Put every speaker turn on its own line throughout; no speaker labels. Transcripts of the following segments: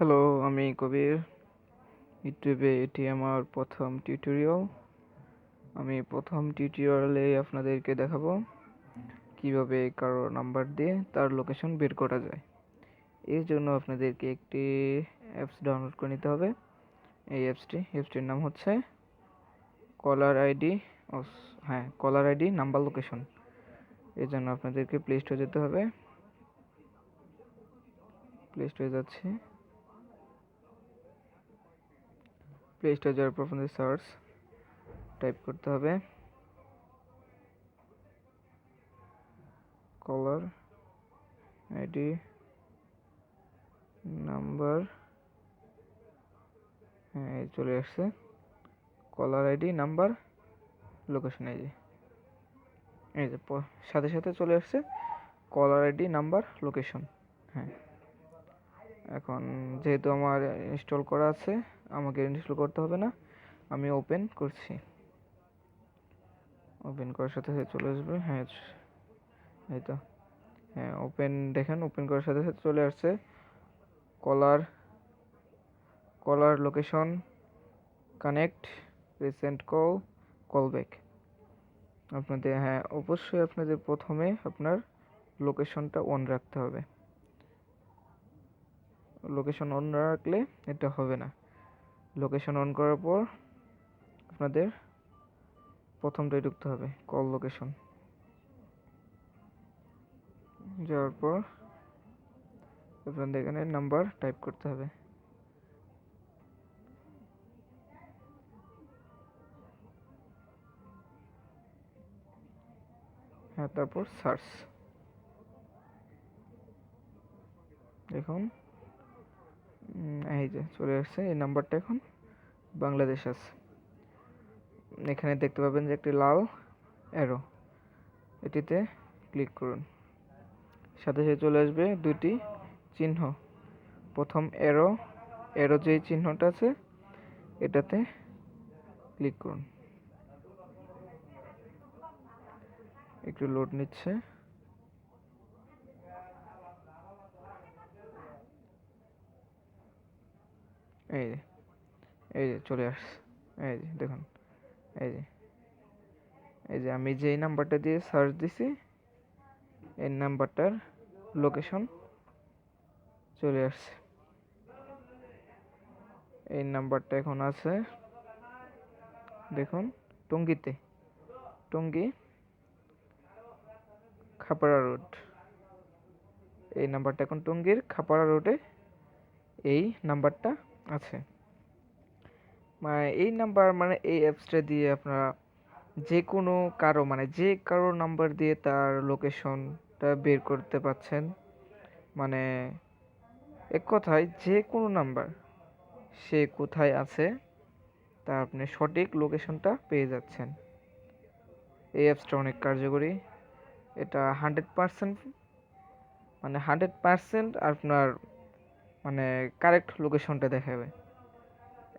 Hello আমি কবির। ইউটিউবে এটি আমার প্রথম টিউটোরিয়াল আমি প্রথম টিউটোরিয়ালে আপনাদেরকে দেখাবো কীভাবে কারও নাম্বার দিয়ে তার লোকেশন বের করা যায়। এর জন্য আপনাদেরকে একটি অ্যাপস ডাউনলোড করে নিতে হবে। এই অ্যাপসটি অ্যাপসটির নাম হচ্ছে কলার আইডি হ্যাঁ কলার আইডি নাম্বার লোকেশন এর জন্য আপনাদেরকে প্লে স্টোরে যেতে হবে। প্লে স্টোরে যাচ্ছি। প্লে স্টোর যাওয়ার পর আপনাদের সার্চ টাইপ করতে হবে। কলার আইডি নাম্বার হ্যাঁ চলে আসছে। কলার আইডি নাম্বার লোকেশন এই এই যে সাথে সাথে চলে আসছে। কলার আইডি নাম্বার লোকেশন হ্যাঁ। এখন যেহেতু আমার ইনস্টল করা আছে, আমাকে ইনস্টল করতে হবে না, আমি ওপেন করছি। ওপেন করার সাথে সাথে চলে আসবে হ্যাঁ এই তো হ্যাঁ ওপেন দেখেন ওপেন করার সাথে সাথে চলে আসছে। Caller caller location connect recent call call back আপনাদের হ্যাঁ অবশ্যই আপনাদের প্রথমে আপনার লোকেশনটা অন রাখতে হবে। লোকেশন অন না রাখলে এটা হবে না। লোকেশন অন করার পর আপনাদের প্রথমটাই ঢুকতে হবে কল লোকেশন যাওয়ার পর আপনাদের এখানে নাম্বার টাইপ করতে হবে। হ্যাঁ তারপর সার্চ দেখুন। এই যে চলে আসছে, এই নাম্বারটা এখন বাংলাদেশ আছে। এখানে দেখতে পাবেন যে একটি লাল অ্যারো এটিতে ক্লিক করুন। সাথে সাথে চলে আসবে দুটি চিহ্ন। প্রথম অ্যারো অ্যারো যেই চিহ্নটা আছে, এটাতে ক্লিক করুন। একটু লোড নিচ্ছে। এই যে এই যে চলে আসছে, এই যে দেখুন, এই যে এই যে আমি যেই নাম্বারটা দিয়ে সার্চ দিছি, এই নাম্বারটার লোকেশন চলে আসছে। এই নাম্বারটা এখন আছে, দেখুন, টঙ্গিতে, টঙ্গি খাপাড়া রোড। এই নাম্বারটা এখন টঙ্গীর খাপাড়া রোডে, এই নাম্বারটা আছে। মানে এই নাম্বার মানে এই অ্যাপসটা দিয়ে আপনারা যে কোনো কারও মানে যে কারও নাম্বার দিয়ে তার লোকেশনটা বের করতে পাচ্ছেন। মানে এক কথায় যে কোনো নাম্বার সে কোথায় আছে, তা আপনি সঠিক লোকেশনটা পেয়ে যাচ্ছেন। এই অ্যাপসটা অনেক কার্যকরী। এটা হান্ড্রেড পারসেন্ট মানে হান্ড্রেড পারসেন্ট আপনার মানে কারেক্ট লোকেশনটা দেখাবে।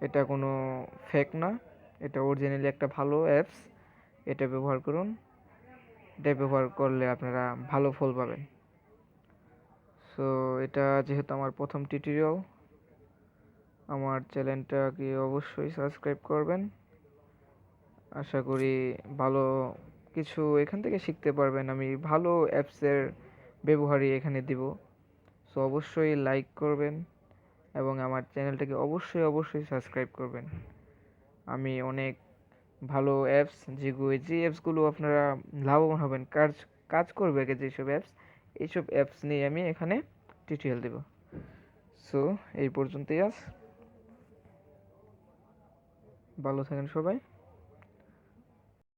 এটা কোনো ফেক না, এটা অরিজিনালি একটা ভালো অ্যাপস এটা ব্যবহার করুন। এটা ব্যবহার করলে আপনারা ভালো ফল পাবেন। সো এটা যেহেতু আমার প্রথম টিউটোরিয়াল আমার চ্যানেলটাকে অবশ্যই সাবস্ক্রাইব করবেন। আশা করি ভালো কিছু এখান থেকে শিখতে পারবেন। আমি ভালো অ্যাপসের ব্যবহারই এখানে দিব। সো অবশ্যই লাইক করবেন এবং আমার চ্যানেলটাকে অবশ্যই অবশ্যই সাবস্ক্রাইব করবেন। আমি অনেক ভালো অ্যাপস যেগুলো যে অ্যাপসগুলো আপনারা লাভবান হবেন, কাজ কাজ করবে আগে যেসব অ্যাপস এইসব অ্যাপস নিয়ে আমি এখানে টিউটোরিয়াল দেব। সো এই পর্যন্তই আজ। ভালো থাকেন সবাই।